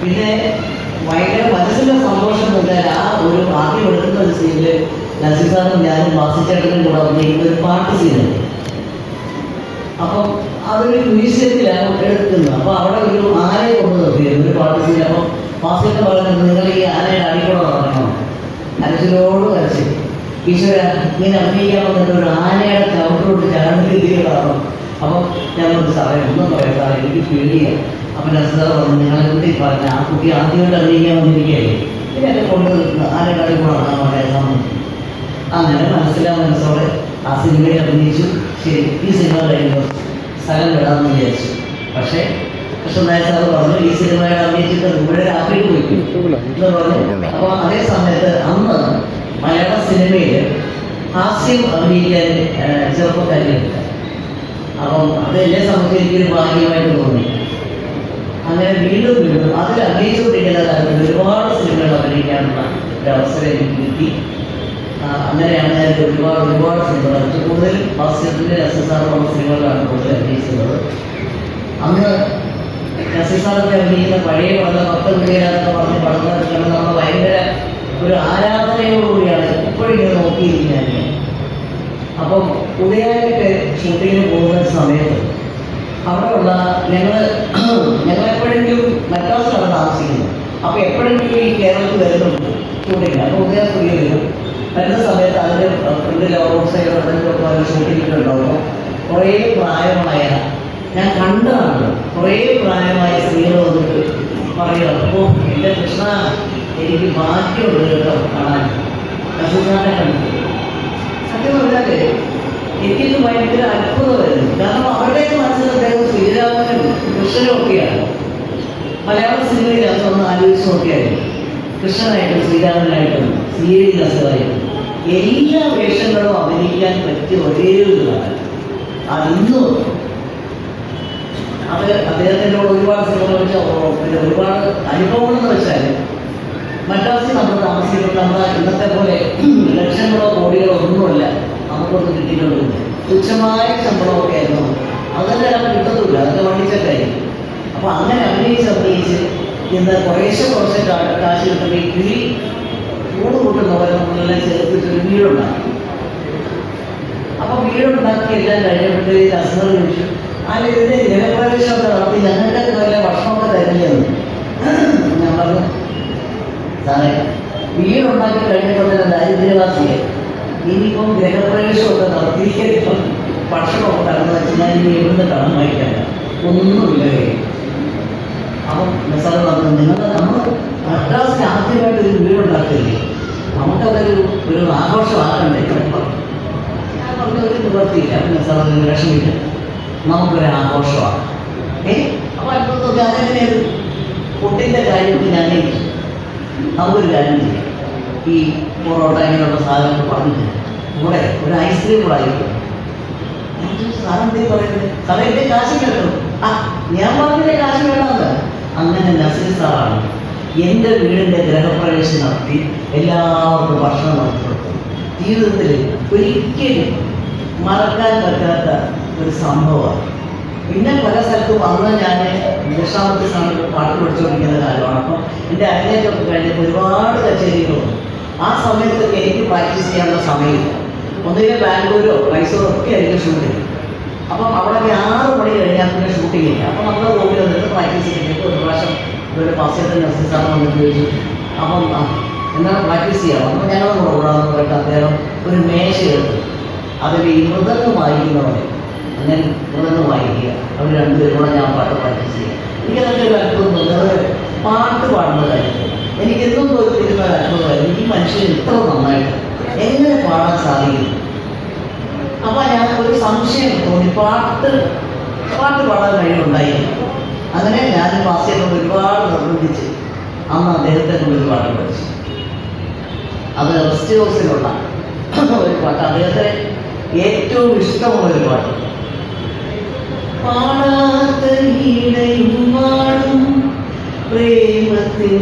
പിന്നെ ഭയങ്കര മനസ്സിന്റെ സന്തോഷം മുതൽ ആ ഒരു ആദ്യം എടുക്കുന്ന ഒരു സീനിൽ നസീസാറും ഞാനും വാസിച്ചേട്ടനും കൂടെ അഭിനയിക്കുന്ന ഒരു പാട്ട് സീനാണ് അപ്പം അതൊരു മ്യൂസിയത്തിലാണ് എടുക്കുന്നത്. അപ്പൊ അവിടെ ഒരു ആനയെ കൊണ്ട് നിർത്തിയിരുന്നു ഒരു പാട്ട് സീൻ അപ്പം വാസിച്ചേട്ടൻ പറയുന്നത് നിങ്ങൾ ഈ ആനയുടെ അടിക്കൂടെ നടക്കണം. അരച്ചിലോട് വരച്ച് ഈശ്വര ഇങ്ങനെ അഭിനയിക്കാൻ വന്നിട്ട് ഒരു ആനയുടെ ചവിട്ടോട്ട് ചാണ്ടി രീതിയിൽ കാണണം അപ്പം ഞാൻ പറഞ്ഞു സാറേ ഒന്നും പറയാം എനിക്ക് പേടിയാണ് അപ്പം നസീസാർ പറഞ്ഞു നിങ്ങൾ എന്തി പറഞ്ഞ ആ കുട്ടി ആദ്യമായിട്ട് അറിയിക്കാൻ വന്നിരിക്കുകയായി പിന്നെ എന്നെ കൊണ്ട് ആരെ കളി സമ്മതിച്ചു. അങ്ങനെ മനസ്സിലാവുന്ന മനസ്സോടെ ആ സിനിമയിൽ അഭിനയിച്ചു. ശരി ഈ സിനിമ കഴിയുമ്പോൾ സ്ഥലം വിടാമെന്ന് വിചാരിച്ചു. പക്ഷേ കൃഷ്ണനായ സാർ പറഞ്ഞു ഈ സിനിമയിൽ അഭിനയിച്ചിട്ട് ഇവിടെ രാത്രിയിൽ പോയി എന്ന് പറഞ്ഞു. അപ്പോൾ അതേ സമയത്ത് അന്ന് മലയാള സിനിമയിൽ ഹാസ്യം അഭിനയിക്കാൻ ചെറുപ്പക്കാരില്ല അപ്പം അത് എന്നെ സംബന്ധിച്ച് എനിക്കൊരു ഭാഗ്യമായിട്ട് തോന്നി. അങ്ങനെ വീണ്ടും വീണ്ടും അതിൽ അഭിനയിച്ചുകൊണ്ടിരിക്കുന്ന ഒരുപാട് സിനിമകൾ അഭിനയിക്കാനുള്ള ഒരു അവസരം എനിക്ക് കിട്ടി. അങ്ങനെയാണ് ഞാൻ ഒരുപാട് ഒരുപാട് സിനിമകൾ കൂടുതൽ ഭാസ്കരത്തിന്റെ രസസാറുള്ള സിനിമകളാണ് കൂടുതൽ അഭിനയിച്ചത് അന്ന് രസസാറൊക്കെ അഭിനയിക്കുന്ന പഴയ പടം പത്ത് പിള്ളേരാന്നൊക്കെ പറഞ്ഞ് പടങ്ങൾ നമ്മൾ ഭയങ്കര ഒരു ആരാധനയോടുകൂടിയാണ് ഇപ്പോഴിങ്ങനെ നോക്കിയിരിക്കുന്നത്. അപ്പം ഉദയായിട്ട് ഷൂട്ടിങ്ങിന് പോകുന്ന സമയത്ത് അവിടെയുള്ള ഞങ്ങൾ ഞങ്ങൾ എപ്പോഴെങ്കിലും മദ്രാസിലാണ് താമസിക്കുന്നത് അപ്പോൾ എപ്പോഴെങ്കിലും ഈ കേരളത്തിൽ വരുന്നുണ്ട്? ഷൂട്ടിങ് അപ്പോൾ ഉദയ സ്റ്റുഡിയോ വരും. വരുന്ന സമയത്ത് അതിന്റെ ഫ്രണ്ടിൽ റോഡ് സൈഡ് അതിന്റെ ഷൂട്ടിങ്ങിൽ കുറേ പ്രായമായ ഞാൻ കണ്ടതാണ് കുറേ പ്രായമായ സ്ത്രീകൾ വന്നിട്ട് പറയുക അപ്പോൾ എന്റെ കൃഷ്ണ എനിക്ക് ബാക്കിയുള്ളത് കേട്ടോ കാണാൻ. കൃഷ്ണനെ കണ്ടു സത്യം പറഞ്ഞാൽ എനിക്കിത് ഭയങ്കര അത്ഭുതമായിരുന്നു. കാരണം അവരുടെയൊക്കെ മനസ്സിൽ അദ്ദേഹം ശ്രീരാമനും കൃഷ്ണനും ഒക്കെയാണ്. മലയാള സിനിമയിൽ അതൊന്ന് ആലോചിച്ച് നോക്കിയായിരുന്നു കൃഷ്ണനായിട്ടും ശ്രീരാമനായിട്ടും ശ്രീരാസമായിട്ടും എല്ലാ വേഷങ്ങളും അഭിനയിക്കാൻ പറ്റിയ ഒരേ ഒരു അതിന്നും അത് അദ്ദേഹത്തിന്റെ ഒരുപാട് സിനിമകൾ വെച്ചാൽ ഒരുപാട് അനുഭവങ്ങൾ എന്ന് വെച്ചാൽ മദ്രാസിൽ നമ്മൾ താമസിക്കുമ്പോൾ നമ്മൾ ഇന്നത്തെ പോലെ ലക്ഷങ്ങളോ കോടികളോ ഒന്നുമല്ല നമുക്കൊന്നും കിട്ടിയിട്ടുണ്ട് തുച്ഛമായ ശമ്പളമൊക്കെ ആയിരുന്നു അതല്ല നമുക്ക് കിട്ടത്തില്ല അതൊക്കെ വണ്ടിച്ചല്ലേ അപ്പോൾ അങ്ങനെ അഭിനയിച്ച് അഭിനയിച്ച് ഇന്ന് കുറേശ്ശെ കുറച്ച് കാശ് കിട്ടുമ്പോൾ കിളി കൂട് കൂട്ടുന്ന പോലെ നമ്മളെല്ലാം ചേർത്തിട്ടൊരു വീടുണ്ടാക്കി. അപ്പോൾ വീടുണ്ടാക്കി എല്ലാം കഴിഞ്ഞപ്പോഴത്തേക്ക് അസുഖം കഴിച്ചു ആ ഇതിന്റെ ജനപ്രവേശമൊക്കെ നടത്തി. ഞങ്ങൾക്ക് വല്ല ഭക്ഷണമൊക്കെ തരില്ലെന്ന് ഞാൻ പറഞ്ഞു സാറേ വീടുണ്ടാക്കി കഴിഞ്ഞിട്ടുള്ള ദാരിദ്ര്യവാസിയെ ഇനിയിപ്പം ഗ്രഹപ്രവേശമൊക്കെ നടത്തിയിരിക്കും ഭക്ഷണമൊക്കെ കടന്നു വെച്ച് ഞാൻ ഇനി എവിടുന്ന് കടം വായിക്കാൻ ഒന്നുമില്ല അപ്പം സാറ് പറഞ്ഞു നിങ്ങൾ നമ്മൾ മദ്രാസിന് ആദ്യമായിട്ട് ഒരു വീടുണ്ടാക്കില്ലേ നമുക്കതൊരു ഒരു ആഘോഷമാക്കണ്ടേ. ഞാൻ പറഞ്ഞു. ഒരു നിവർത്തിയില്ല പിന്നെ വിഷമില്ല. നമുക്കൊരു ആഘോഷമാണ്. ഏ? അപ്പോൾ അത്ഭുതം അതെങ്ങനെ ഫുഡിന്റെ കാര്യത്തിൽ ഞാൻ നമുക്കൊരു കാര്യം ചെയ്യാം. ഈ പൊറോട്ട ഇങ്ങനെയുള്ള സാധനങ്ങൾ പറഞ്ഞു കൂടെ ഒരു ഐസ്ക്രീം കൂടെ അങ്ങനെ നസീർ സാറാണ് എന്റെ വീടിന്റെ ഗ്രഹപ്രവേശം നടത്തി എല്ലാവർക്കും ഭക്ഷണം നടത്തി കൊടുത്തു ജീവിതത്തിൽ ഒരിക്കലും മറക്കാൻ പറ്റാത്ത ഒരു സംഭവമാണ്. പിന്നെ പല സ്ഥലത്തും അന്ന് ഞാൻ ദശാമത്തെ സമയത്ത് പാട്ട് പഠിച്ചുകൊണ്ടിരിക്കുന്ന കാലമാണ്. അപ്പം എന്റെ അരങ്ങേറ്റമൊക്കെ കഴിഞ്ഞപ്പോൾ ഒരുപാട് കച്ചേരികളുണ്ട് ആ സമയത്ത് എനിക്ക് പ്രാക്ടീസ് ചെയ്യാനുള്ള സമയമില്ല. ഒന്നുകിൽ ബാംഗ്ലൂരോ മൈസൂരോ ഒക്കെ ആയിരിക്കും ഷൂട്ടിങ് അപ്പം അവിടെ ആറ് മണി കഴിഞ്ഞാൽ പിന്നെ ഷൂട്ടിംഗ് ഇല്ല. അപ്പം നമ്മൾ റൂമിൽ വന്നിട്ട് പ്രാക്ടീസ് ചെയ്യുന്നത് ഒരു പ്രാവശ്യം ഒരു പാസ്യത്തിൽ സാറിന് വന്നിട്ട് ചോദിച്ചു അപ്പം എന്നാൽ പ്രാക്ടീസ് ചെയ്യാം. അപ്പം ഞങ്ങൾ കൂടെ കൂടാന്ന് പറഞ്ഞിട്ട് അദ്ദേഹം ഒരു മേശ എടുത്തു. അതിൽ ഈ മൃദംഗം വായിക്കുന്നവരെ അങ്ങനെ മൃദംഗം വായിക്കുക. അവർ രണ്ടുപേരും കൂടെ ഞാൻ പാട്ട് പ്രാക്ടീസ് ചെയ്യുക എനിക്കതൊക്കെ ഒരു അത്ഭുതം പാട്ട് പാടുന്ന കാര്യത്തിൽ എനിക്ക് എന്നും തോന്നിയിരുന്ന ഒരു അത്ഭുതമായിരുന്നു ഈ മനുഷ്യൻ ഇത്ര നന്നായിട്ട് എങ്ങനെ പാടാൻ സാധിക്കും? അപ്പൊ ഞാൻ ഒരു സംശയം തോന്നി. പാട്ട് പാട്ട് പാടാൻ കഴിവുണ്ടായിരുന്നു അങ്ങനെ ഞാൻ പാസിയെ കൊണ്ട് ഒരുപാട് നിർബന്ധിച്ച് അന്ന് അദ്ദേഹത്തെ ഒരു പാട്ട് പഠിച്ചു. അത് റെസ്റ്റ് ഹൗസിലുള്ള ഒരു പാട്ട്. അദ്ദേഹത്തെ ഏറ്റവും ഇഷ്ടമുള്ള ഒരു പാട്ട്. പാടാത്ത ഈടയും പാടും പ്രേമത്തിൽ